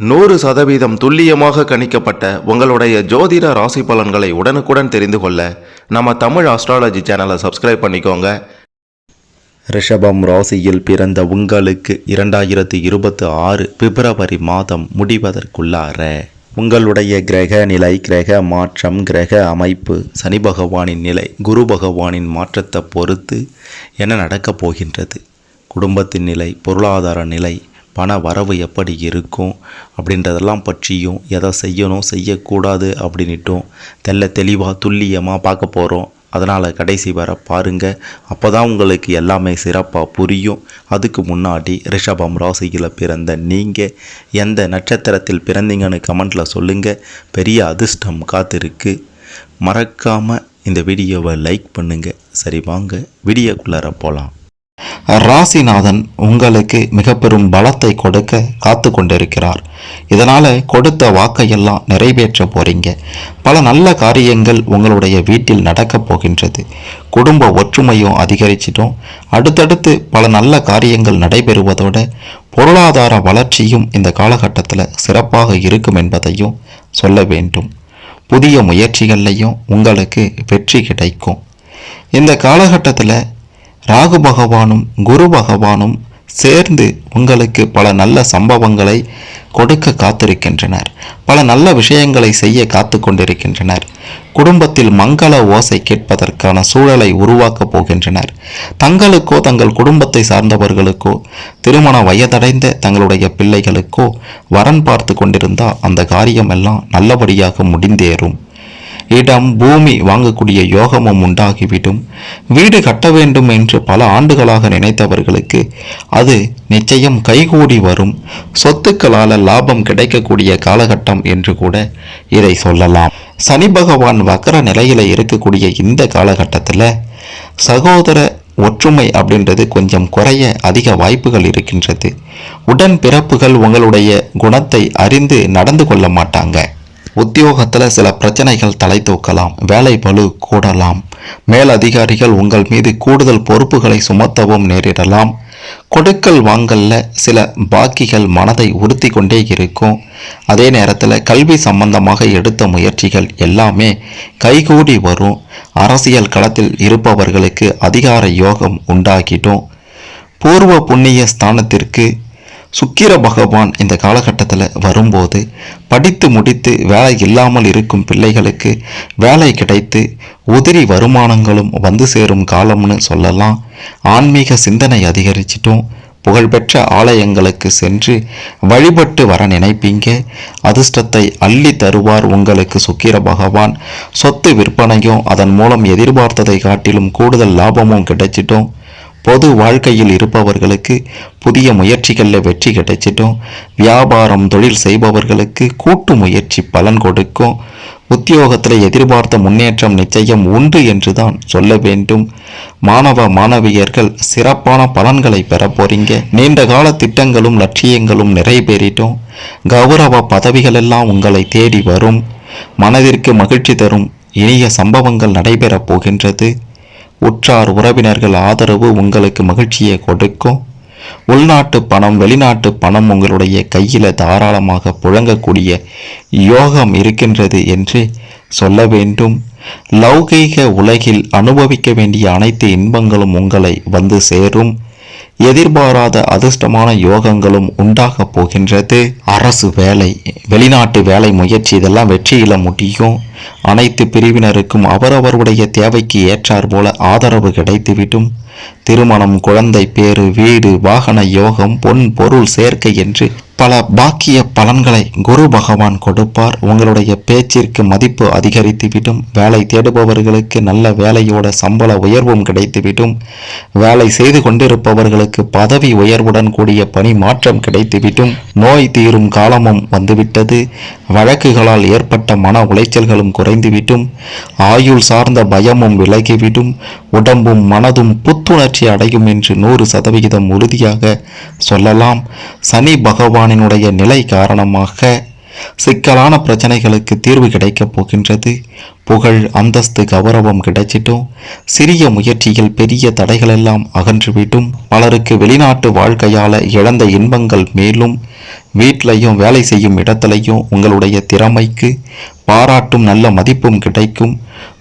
நூறு சதவீதம் துல்லியமாக கணிக்கப்பட்ட உங்களுடைய ஜோதிட ராசி பலன்களை உடனுக்குடன் தெரிந்து கொள்ள நம்ம தமிழ் ஆஸ்ட்ராலஜி சேனலை சப்ஸ்கிரைப் பண்ணிக்கோங்க. ரிஷபம் ராசியில் பிறந்த உங்களுக்கு இரண்டாயிரத்தி இருபத்தி ஆறு பிப்ரவரி மாதம் முடிவதற்குள்ளார. உங்களுடைய கிரக நிலை கிரக மாற்றம் கிரக அமைப்பு சனி பகவானின் நிலை குரு பகவானின் மாற்றத்தை பொறுத்து என்ன நடக்கப் போகின்றது? குடும்பத்தின் நிலை பொருளாதார நிலை பண வரவு எப்படி இருக்கும் அப்படின்றதெல்லாம் பற்றியும் எதை செய்யணும் செய்யக்கூடாது அப்படின்ட்டும் தெல்ல தெளிவாக துல்லியமாக பார்க்க போகிறோம் அதனால் கடைசி வர பாருங்கள் அப்போ தான் உங்களுக்கு எல்லாமே சிறப்பாக புரியும். அதுக்கு முன்னாடி ரிஷபம் ராசியில் பிறந்த நீங்கள் எந்த நட்சத்திரத்தில் பிறந்தீங்கன்னு கமெண்ட்டில் சொல்லுங்கள் பெரிய அதிர்ஷ்டம் காத்திருக்கு. மறக்காமல் இந்த வீடியோவை லைக் பண்ணுங்கள் சரி வாங்க வீடியோக்குள்ளார போகலாம் ராசிநாதன் உங்களுக்கு மிக பெரும் பலத்தை கொடுக்க காத்து கொண்டிருக்கிறார் இதனால கொடுத்த வாக்கையெல்லாம் நிறைவேற்ற போறீங்க. பல நல்ல காரியங்கள் உங்களுடைய வீட்டில் நடக்கப் போகின்றது. குடும்ப ஒற்றுமையும் அதிகரிச்சிட்டோம் அடுத்தடுத்து பல நல்ல காரியங்கள் நடைபெறுவதோடு பொருளாதார வளர்ச்சியும் இந்த காலகட்டத்தில் சிறப்பாக இருக்கும் என்பதையும் சொல்ல வேண்டும். புதிய முயற்சிகள்லையும் உங்களுக்கு வெற்றி கிடைக்கும். இந்த காலகட்டத்தில் ராகு பகவானும் குரு பகவானும் சேர்ந்து உங்களுக்கு பல நல்ல சம்பவங்களை கொடுக்க காத்திருக்கின்றனர். பல நல்ல விஷயங்களை செய்ய காத்து கொண்டிருக்கின்றனர். குடும்பத்தில் மங்கள ஓசை கேட்பதற்கான சூழலை உருவாக்கப் போகின்றனர். தங்களுக்கோ தங்கள் குடும்பத்தை சார்ந்தவர்களுக்கோ திருமண வயதடைந்த தங்களுடைய பிள்ளைகளுக்கோ வரன் பார்த்து கொண்டிருந்தால் அந்த காரியமெல்லாம் நல்லபடியாக முடிந்தேறும். இடம் பூமி வாங்கக்கூடிய யோகமும் உண்டாகிவிடும். வீடு கட்ட வேண்டும் என்று பல ஆண்டுகளாக நினைத்தவர்களுக்கு அது நிச்சயம் கைகூடி வரும். சொத்துக்களால் லாபம் கிடைக்கக்கூடிய காலகட்டம் என்று கூட இதை சொல்லலாம். சனி பகவான் வக்கர நிலையில் இருக்கக்கூடிய இந்த காலகட்டத்தில் சகோதர ஒற்றுமை அப்படின்றது கொஞ்சம் குறைய அதிக வாய்ப்புகள் இருக்கின்றது. உடன் பிறப்புகள் உங்களுடைய குணத்தை அறிந்து நடந்து கொள்ள மாட்டாங்க. உத்தியோகத்தில் சில பிரச்சனைகள் தலை தூக்கலாம் வேலை பளு கூடலாம். மேலதிகாரிகள் உங்கள் மீது கூடுதல் பொறுப்புகளை சுமத்தவும் நேரிடலாம். கொடுக்கல் வாங்கல்ல சில பாக்கிகள் மனதை உறுத்தி கொண்டே இருக்கும். அதே நேரத்தில் கல்வி சம்பந்தமாக எடுத்த முயற்சிகள் எல்லாமே கைகூடி வரும். அரசியல் களத்தில் இருப்பவர்களுக்கு அதிகார யோகம் உண்டாகிடும். பூர்வ புண்ணிய ஸ்தானத்திற்கு சுக்கிர பகவான் இந்த காலகட்டத்தில் வரும்போது படித்து முடித்து வேலை இல்லாமல் இருக்கும் பிள்ளைகளுக்கு வேலை கிடைத்து உதிரி வருமானங்களும் வந்து சேரும் காலம்னு சொல்லலாம். ஆன்மீக சிந்தனை அதிகரிச்சிட்டும் புகழ்பெற்ற ஆலயங்களுக்கு சென்று வழிபட்டு வர நினைப்பீங்க. அதிர்ஷ்டத்தை அள்ளி தருவார் உங்களுக்கு சுக்கிர பகவான் சொத்து விற்பனையும் அதன் மூலம் எதிர்பார்த்ததை காட்டிலும் கூடுதல் லாபமும் கிடைச்சிட்டும். பொது வாழ்க்கையில் இருப்பவர்களுக்கு புதிய முயற்சிகளில் வெற்றி கிடைச்சிட்டும் வியாபாரம் தொழில் செய்பவர்களுக்கு கூட்டு முயற்சி பலன் கொடுக்கும். உத்தியோகத்தில் எதிர்பார்த்த முன்னேற்றம் நிச்சயம் உண்டு என்று தான் சொல்ல வேண்டும். மாணவ மாணவியர்கள் சிறப்பான பலன்களை பெற போறீங்க. நீண்ட கால திட்டங்களும் லட்சியங்களும் நிறைவேறிட்டும் கௌரவ பதவிகள் எல்லாம் உங்களை தேடி வரும். மனதிற்கு மகிழ்ச்சி தரும் இனிய சம்பவங்கள் நடைபெறப் போகின்றது. உற்றார் உறவினர்கள் ஆதரவு உங்களுக்கு மகிழ்ச்சியை கொடுக்கும். உள்நாட்டு பணம் வெளிநாட்டு பணம் உங்களுடைய கையில் தாராளமாக புழங்கக்கூடிய யோகம் இருக்கின்றது என்று சொல்ல வேண்டும். லௌகீக உலகில் அனுபவிக்க வேண்டிய அனைத்து இன்பங்களும் உங்களை வந்து சேரும். எதிர்பாராத அதிர்ஷ்டமான யோகங்களும் உண்டாக போகின்றது. அரசு வேலை வெளிநாட்டு வேலை முயற்சி இதெல்லாம் வெற்றியில முடியும். அனைத்து பிரிவினருக்கும் அவரவருடைய தேவைக்கு ஏற்றார் போல ஆதரவு கிடைத்துவிடும். திருமணம் குழந்தை பேறு வீடு வாகன யோகம் பொன் பொருள் சேர்க்கை என்று பல பாக்கிய பலன்களை குரு பகவான் கொடுப்பார். உங்களுடைய பேச்சிற்கு மதிப்பு அதிகரித்துவிடும். வேலை தேடுபவர்களுக்கு நல்ல வேலையோட சம்பள உயர்வும் கிடைத்துவிடும். வேலை செய்து கொண்டிருப்பவர்களுக்கு பதவி உயர்வுடன் கூடிய பணி மாற்றம் கிடைத்துவிடும். நோய் தீரும் காலமும் வந்துவிட்டது. வழக்குகளால் ஏற்பட்ட மன உளைச்சல்களும் குறைந்துவிடும். ஆயுள் சார்ந்த பயமும் விலகிவிடும். உடம்பும் மனதும் புத்துணர்ச்சி அடையும் என்று நூறு சதவிகிதம் உறுதியாக சொல்லலாம். சனி பகவானினுடைய நிலை காரணமாக சிக்கலான பிரச்சனைகளுக்கு தீர்வு கிடைக்கப் போகின்றது. புகழ் அந்தஸ்து கௌரவம் கிடைச்சிட்டும். சிறிய முயற்சியில் பெரிய தடைகள் எல்லாம் பலருக்கு வெளிநாட்டு வாழ்க்கையால் இழந்த இன்பங்கள் மேலும் வீட்டிலையும் வேலை செய்யும் இடத்துலையும் உங்களுடைய திறமைக்கு பாராட்டும் நல்ல மதிப்பும் கிடைக்கும்.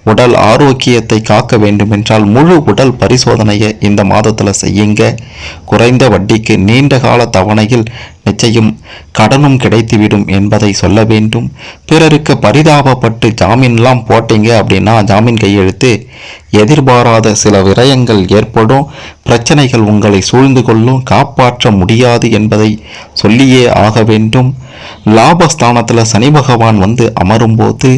உடல் ஆரோக்கியத்தை காக்க வேண்டுமென்றால் முழு உடல் பரிசோதனையை இந்த மாதத்தில் செய்யுங்க. குறைந்த வட்டிக்கு நீண்ட கால தவணையில் நிச்சயம் கடனும் கிடைத்துவிடும் என்பதை சொல்ல வேண்டும். பிறருக்கு பரிதாபப்பட்டு ஜாமீன்லாம் போட்டீங்க அப்படின்னா ஜாமீன் கையெழுத்து. எதிர்பாராத சில விரயங்கள் ஏற்படும். பிரச்சனைகள் உங்களை சூழ்ந்து கொள்ளும். காப்பாற்ற முடியாது என்பதை சொல்லியே ஆக வேண்டும். லாபஸ்தானத்தில் சனி பகவான் வந்து அமரும்போது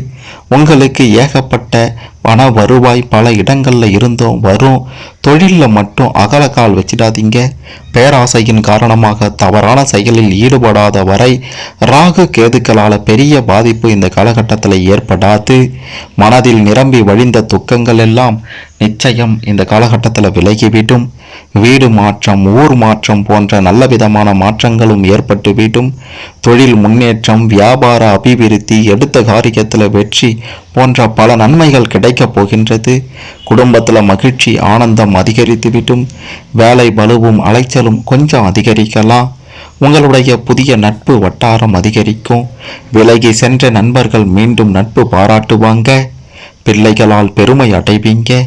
உங்களுக்கு ஏகப்பட்ட பண வருவாய் பல இடங்களில் இருந்தும் வரும். தொழிலில் மட்டும் அகலக்கால் வச்சிடாதீங்க. பேராசையின் காரணமாக தவறான செயலில் ஈடுபடாத வரை ராகு கேதுக்களால் பெரிய பாதிப்பு இந்த காலகட்டத்தில் ஏற்படாது. மனதில் நிரம்பி வழிந்த துக்கங்கள் எல்லாம் நிச்சயம் இந்த காலகட்டத்தில் விலகிவிடும். வீடு மாற்றம் ஊர் மாற்றம் போன்ற நல்ல விதமான மாற்றங்களும் ஏற்பட்டுவிடும் தொழில் முன்னேற்றம் வியாபார அபிவிருத்தி எடுத்த காரியத்தில் வெற்றி போன்ற பல நன்மைகள் கிடைக்கப் போகின்றது. குடும்பத்தில் மகிழ்ச்சி ஆனந்தம் அதிகரித்துவிடும் வேலை பலுவும் அலைச்சலும் கொஞ்சம் அதிகரிக்கலாம். உங்களுடைய புதிய நட்பு வட்டாரம் அதிகரிக்கும். விலகி சென்ற நண்பர்கள் மீண்டும் நட்பு பாராட்டுவாங்க. பிள்ளைகளால் பெருமை அடைவீங்க.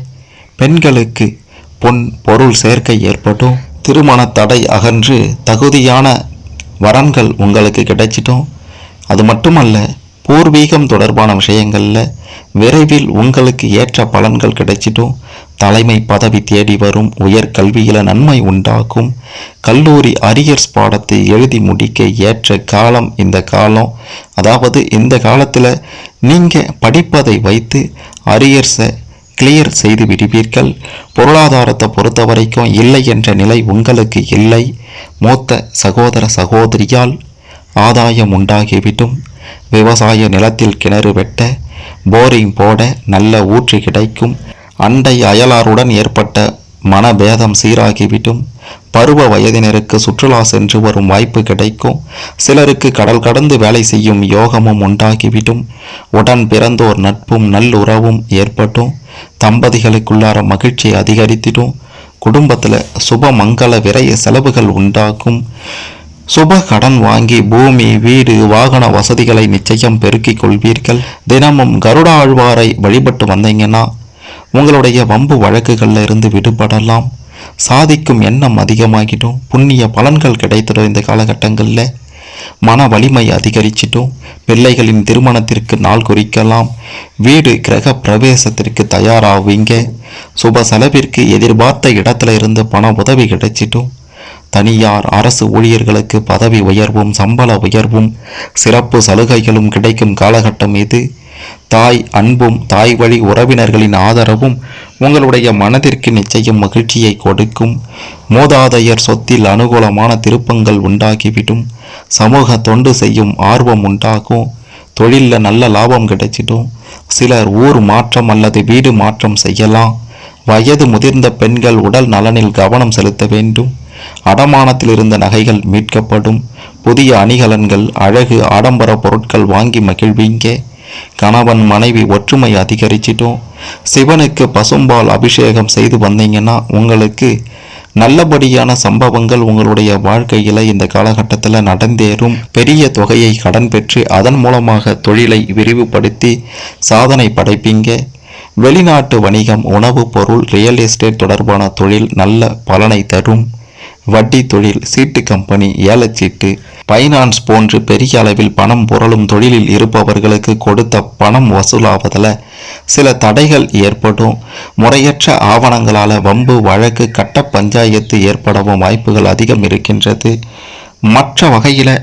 பெண்களுக்கு பொன் பொருள் சேர்க்கை ஏற்பட்டும். திருமண தடை அகன்று தகுதியான வரன்கள் உங்களுக்கு கிடைச்சிட்டும். அது மட்டுமல்ல பூர்வீகம் தொடர்பான விஷயங்களில் விரைவில் உங்களுக்கு ஏற்ற பலன்கள் கிடைச்சிட்டும். தலைமை பதவி தேடி வரும் உயர் கல்வியில் நன்மை உண்டாக்கும் கல்லூரி அரியர்ஸ் பாடத்தை எழுதி முடிக்க ஏற்ற காலம் இந்த காலம். அதாவது இந்த காலத்தில் நீங்கள் படிப்பதை வைத்து அரியர்ஸை கிளியர் செய்து விடுவீர்கள். பொருளாதாரத்தை பொறுத்த வரைக்கும் இல்லை என்ற நிலை உங்களுக்கு இல்லை. மூத்த சகோதர சகோதரியால் ஆதாயம் உண்டாகிவிடும். விவசாய நிலத்தில் கிணறு வெட்ட போரிங் போட நல்ல ஊற்று கிடைக்கும். அண்டை அயலாருடன் ஏற்பட்ட மனபேதம் சீராகிவிடும். பருவ வயதினருக்கு சுற்றுலா சென்று வரும் வாய்ப்பு கிடைக்கும். சிலருக்கு கடல் கடந்து வேலை செய்யும் யோகமும் உண்டாகிவிடும். உடன் பிறந்தோர் நட்பும் நல்லுறவும் ஏற்பட்டும். தம்பதிகளுக்குள்ளார மகிழ்ச்சி அதிகரித்திடும். குடும்பத்தில் சுப மங்கள விரய செலவுகள் உண்டாகும். சுப கடன் வாங்கி பூமி வீடு வாகன வசதிகளை நிச்சயம் பெருக்கிக் கொள்வீர்கள். தினமும் கருட ஆழ்வாரை வழிபட்டு வந்தீங்கன்னா உங்களுடைய வம்பு வழக்குகளில் இருந்து விடுபடலாம். சாதிக்கும் எண்ணம் அதிகமாகிட்டும் புண்ணிய பலன்கள் கிடைத்திடும் இந்த காலகட்டங்களில். மன வலிமை அதிகரிச்சிட்டும் பிள்ளைகளின் திருமணத்திற்கு நாள் குறிக்கலாம். வீடு கிரக பிரவேசத்திற்கு தயாராவீங்க. சுப செலவிற்கு எதிர்பார்த்த இடத்துல இருந்து பண உதவி கிடைச்சிட்டும் தனியார் அரசு ஊழியர்களுக்கு பதவி உயர்வும் சம்பள உயர்வும் சிறப்பு சலுகைகளும் கிடைக்கும் காலகட்டம் இது. தாய் அன்பும் தாய் வழி உறவினர்களின் ஆதரவும் உங்களுடைய மனதிற்கு நிச்சயம் மகிழ்ச்சியை கொடுக்கும். மூதாதையர் சொத்தில் அனுகூலமான திருப்பங்கள் உண்டாகிவிடும். சமூக தொண்டு செய்யும் ஆர்வம் உண்டாகும். தொழிலில் நல்ல லாபம் கிடைச்சிடும். சிலர் ஊர் மாற்றம் அல்லது வீடு மாற்றம் செய்யலாம். வயது முதிர்ந்த பெண்கள் உடல் நலனில் கவனம் செலுத்த வேண்டும். அடமானத்தில் இருந்த நகைகள் மீட்கப்படும். புதிய அணிகலன்கள் அழகு ஆடம்பர பொருட்கள் வாங்கி மகிழ்வீங்க. கணவன் மனைவி ஒற்றுமை அதிகரிச்சிட்டோம். சிவனுக்கு பசும்பால் அபிஷேகம் செய்து வந்தீங்கன்னா உங்களுக்கு நல்லபடியான சம்பவங்கள் உங்களுடைய வாழ்க்கையில் இந்த காலகட்டத்தில் நடந்தேறும். பெரிய தொகையை கடன் பெற்று அதன் மூலமாக தொழிலை விரிவுபடுத்தி சாதனை படைப்பீங்க. வெளிநாட்டு வணிகம் உணவுப் பொருள் ரியல் எஸ்டேட் தொடர்பான தொழில் நல்ல பலனை தரும். வட்டி தொழில் சீட்டு கம்பெனி ஏலச்சீட்டு பைனான்ஸ் போன்று பெரிய அளவில் பணம் புரளும் தொழிலில் இருப்பவர்களுக்கு கொடுத்த பணம் வசூலாவதில் சில தடைகள் ஏற்படும். முறையற்ற ஆவணங்களால் வம்பு வழக்கு கட்ட பஞ்சாயத்து ஏற்படவும் வாய்ப்புகள் அதிகம் இருக்கின்றது. மற்ற வகையில்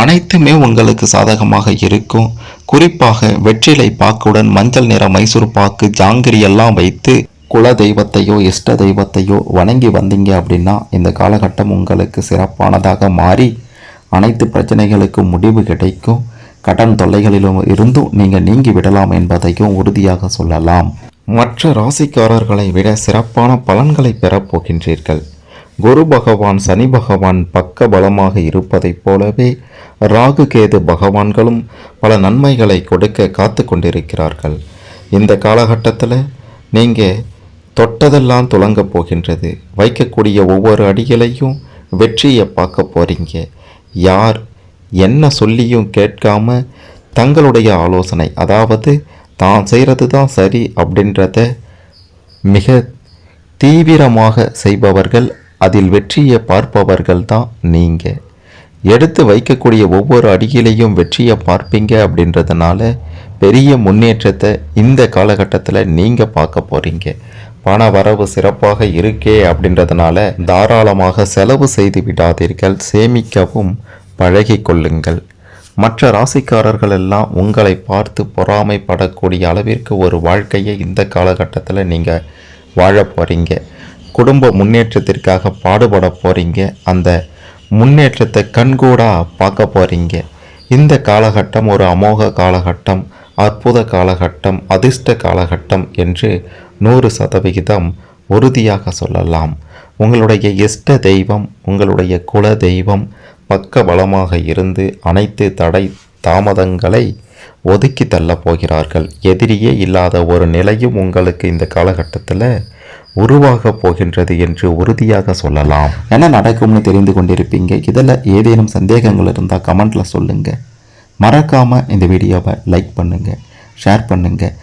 அனைத்துமே உங்களுக்கு சாதகமாக இருக்கும். குறிப்பாக வெற்றிலை பாக்குடன் மஞ்சள் நிற மைசூர் பாக்கு ஜாங்கிரி எல்லாம் வைத்து குல தெய்வத்தையோ இஷ்ட தெய்வத்தையோ வணங்கி வந்தீங்க அப்படின்னா இந்த காலகட்டம் உங்களுக்கு சிறப்பானதாக மாறி அனைத்து பிரச்சனைகளுக்கும் முடிவு கிடைக்கும். கடன் தொல்லைகளிலும் இருந்தும் நீங்கள் நீங்கி விடலாம் என்பதையும் உறுதியாக சொல்லலாம். மற்ற ராசிக்காரர்களை விட சிறப்பான பலன்களை பெறப்போகின்றீர்கள் குரு பகவான் சனி பகவான் பக்க பலமாக இருப்பதைப் போலவே ராகு கேது பகவான்களும் பல நன்மைகளை கொடுக்க காத்து கொண்டிருக்கிறார்கள். இந்த காலகட்டத்தில் நீங்கள் தொட்டதெல்லாம் துலங்கப் போகின்றது. வைக்கக்கூடிய ஒவ்வொரு அடிகளையும் வெற்றியை பார்க்க போகிறீங்க யார் என்ன சொல்லியும் கேட்காம தங்களுடைய ஆலோசனை அதாவது தான் செய்கிறது தான் சரி அப்படின்றத மிக தீவிரமாக செய்பவர்கள் அதில் வெற்றியை பார்ப்பவர்கள் தான் நீங்கள் எடுத்து வைக்கக்கூடிய ஒவ்வொரு அடியிலையும் வெற்றியை பார்ப்பீங்க அப்படின்றதுனால பெரிய முன்னேற்றத்தை இந்த காலகட்டத்தில் நீங்கள் பார்க்க போகிறீங்க பண வரவு சிறப்பாக இருக்கே அப்படின்றதுனால தாராளமாக செலவு செய்து விடாதீர்கள் சேமிக்கவும் பழகி கொள்ளுங்கள். மற்ற ராசிக்காரர்கள் எல்லாம் உங்களை பார்த்து பொறாமைப்படக்கூடிய அளவிற்கு ஒரு வாழ்க்கையை இந்த காலகட்டத்தில் நீங்கள் வாழ போகிறீங்க குடும்ப முன்னேற்றத்திற்காக பாடுபட போகிறீங்க அந்த முன்னேற்றத்தை கண்கூடாக பார்க்க போகிறீங்க இந்த காலகட்டம் ஒரு அமோக காலகட்டம் அற்புத காலகட்டம் அதிர்ஷ்ட காலகட்டம் என்று நூறு சதவிகிதம் உறுதியாக சொல்லலாம். உங்களுடைய இஷ்ட தெய்வம் உங்களுடைய குல தெய்வம் பக்க பலமாக இருந்து அனைத்து தடை தாமதங்களை ஒதுக்கி தள்ளப் போகிறார்கள். எதிரியே இல்லாத ஒரு நிலையும் உங்களுக்கு இந்த காலகட்டத்தில் உருவாக போகின்றது என்று உறுதியாக சொல்லலாம். என்ன நடக்கும்னு தெரிந்து கொண்டிருப்பீங்க? இதில் ஏதேனும் சந்தேகங்கள் இருந்தால் கமெண்ட்டில் சொல்லுங்கள் மறக்காமல் இந்த வீடியோவை லைக் பண்ணுங்கள் ஷேர் பண்ணுங்கள்